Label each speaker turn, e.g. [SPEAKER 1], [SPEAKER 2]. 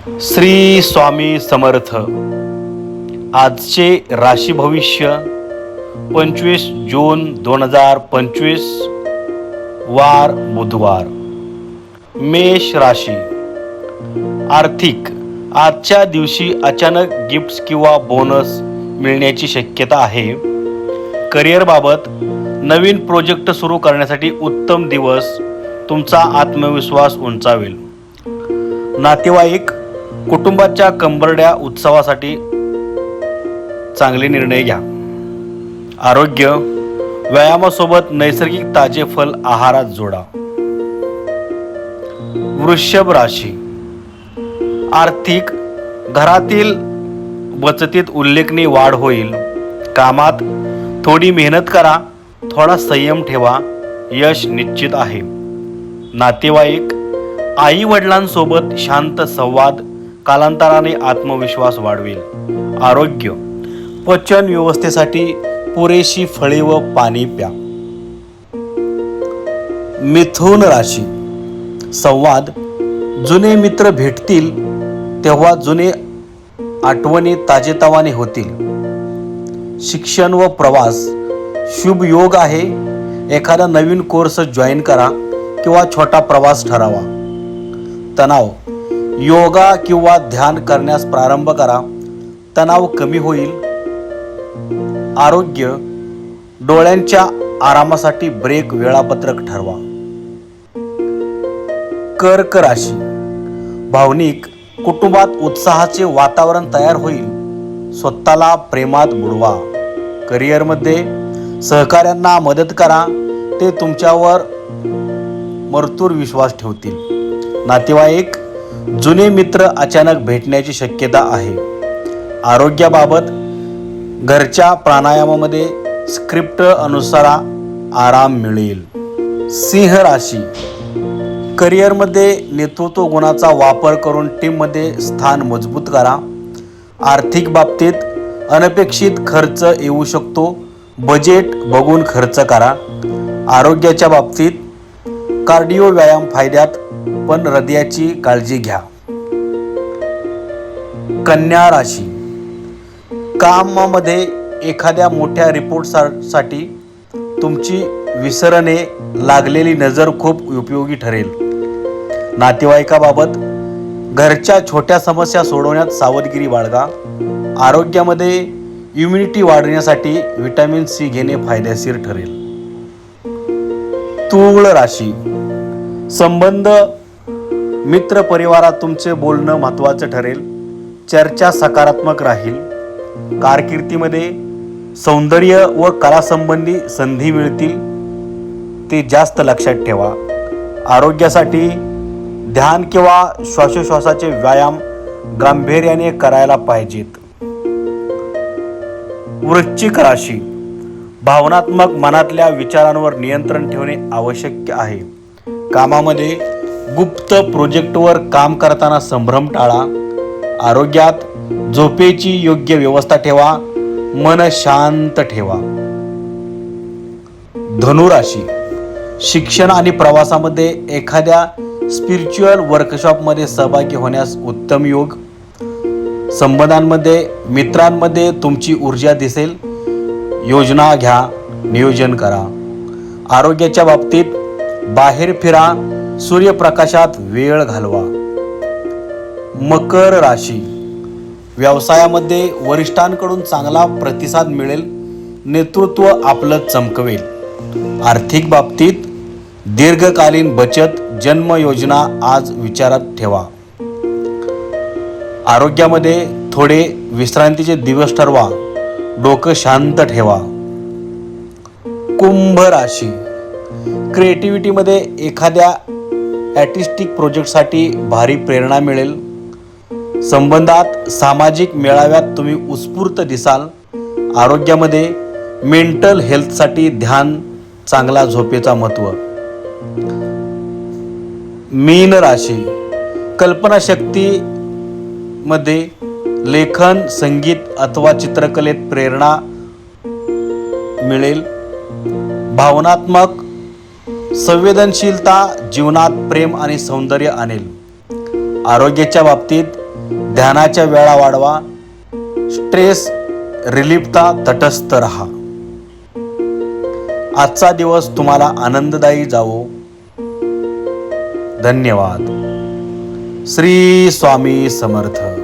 [SPEAKER 1] श्री स्वामी समर्थ. आजचे राशी भविष्य पंचवीस जून दोन हजार पंचवीस वार बुधवार. मेष राशी. आर्थिक आजच्या दिवशी अचानक गिफ्ट्स किंवा बोनस मिळण्याची शक्यता आहे. करिअरबाबत नवीन प्रोजेक्ट सुरू करण्यासाठी उत्तम दिवस तुमचा आत्मविश्वास उंचावेल. नातेवाईक कुटुंबाच्या कंबरड्या उत्सवासाठी चांगले निर्णय घ्या. आरोग्य व्यायामासोबत नैसर्गिक ताजे फल आहारात जोडा. वृषभ राशी. आर्थिक घरातील बचतीत उल्लेखनीय वाढ होईल. कामात थोडी मेहनत करा थोडा संयम ठेवा यश निश्चित आहे. नातेवाईक आई वडिलांसोबत शांत संवाद कालांतराने आत्मविश्वास वाढवेल. आरोग्य. पचन व्यवस्थेसाठी पुरेशी फळे व पाणी प्या. मिथुन राशी. संवाद. जुने मित्र भेटतील तेव्हा जुने आठवणी ताजेतवाने होतील. शिक्षण व प्रवास. शुभ योग आहे. एखादा नवीन कोर्स जॉईन करा किंवा छोटा प्रवास ठरावा. तणाव. योगा किंवा ध्यान करण्यास प्रारंभ करा. तणाव कमी होईल. आरोग्य डोळ्यांच्या आरामासाठी ब्रेक वेळापत्रक ठरवा. कर्क राशी. भावनिक कुटुंबात उत्साहाचे वातावरण तयार होईल. स्वतःला प्रेमात बुडवा. करिअरमध्ये सहकाऱ्यांना मदत करा. ते तुमच्यावर मरतूर विश्वास ठेवतील. नातेवाईक जुने मित्र अचानक भेटण्याची शक्यता आहे. आरोग्याबाबत घरच्या प्राणायामामध्ये स्क्रिप्ट अनुसार आराम मिळेल. सिंह राशी. करिअरमध्ये नेतृत्व गुणाचा वापर करून टीममध्ये स्थान मजबूत करा. आर्थिक बाबतीत अनपेक्षित खर्च येऊ शकतो. बजेट बघून खर्च करा. आरोग्याच्या बाबतीत कार्डिओ व्यायाम फायद्यात पण हृदयाची काळजी घ्या. कन्या राशी. कामामध्ये एखाद्या मोठ्या रिपोर्टसाठी तुमची विसरणे लागलेली नजर खूप उपयोगी ठरेल. नातेवाईकाबाबत घरच्या छोट्या समस्या सोडवण्यात सावधगिरी बाळगा. आरोग्यामध्ये इम्युनिटी वाढवण्यासाठी व्हिटॅमिन सी घेणे फायदेशीर ठरेल. तूळ राशी. संबंध मित्र परिवारात तुमचे बोलणं महत्त्वाचं ठरेल. चर्चा सकारात्मक राहील. कारकिर्दीमध्ये सौंदर्य व कलासंबंधी संधी मिळतील. ते जास्त लक्षात ठेवा. आरोग्यासाठी ध्यान किंवा श्वासोश्वासाचे व्यायाम गांभीर्याने करायला पाहिजेत. वृश्चिक राशी. भावनात्मक मनातल्या विचारांवर नियंत्रण ठेवणे आवश्यक आहे. कामामध्ये गुप्त प्रोजेक्टवर काम करताना संभ्रम टाळा आरोग्यात झोपेची योग्य व्यवस्था ठेवा मन शांत ठेवा. धनुराशी शिक्षण आणि प्रवासामध्ये एखाद्या स्पिरिच्युअल वर्कशॉपमध्ये सहभागी होण्यास उत्तम योग. संबंधांमध्ये मित्रांमध्ये तुमची ऊर्जा दिसेल. योजना घ्या नियोजन करा. आरोग्याच्या बाबतीत बाहेर फिरा सूर्यप्रकाशात वेळ घालवा. मकर राशी. व्यवसायामध्ये वरिष्ठांकडून चांगला प्रतिसाद मिळेल नेतृत्व आपलं चमकवेल. आर्थिक बाबतीत दीर्घकालीन बचत जन्म योजना आज विचारात ठेवा. आरोग्यामध्ये थोडे विश्रांतीचे दिवस ठरवा. डोकं शांत ठेवा. कुंभ राशी. क्रिएटिव्हिटीमध्ये एखाद्या ॲटिस्टिक प्रोजेक्टसाठी भारी प्रेरणा मिळेल. संबंधात सामाजिक मेळाव्यात तुम्ही उत्स्फूर्त दिसाल. आरोग्यामध्ये मेंटल हेल्थसाठी ध्यान चांगला झोपेचा महत्त्व मीन राशी. कल्पनाशक्तीमध्ये लेखन संगीत अथवा चित्रकलेत प्रेरणा मिळेल. भावनात्मक संवेदनशीलता जीवनात प्रेम आणि सौंदर्य आणेल आरोग्याच्या बाबतीत ध्यानाच्या वेळा वाढवा. स्ट्रेस रिलीफता तटस्थ राहा. आजचा दिवस तुम्हाला आनंददायी जावो. धन्यवाद. श्री स्वामी समर्थ.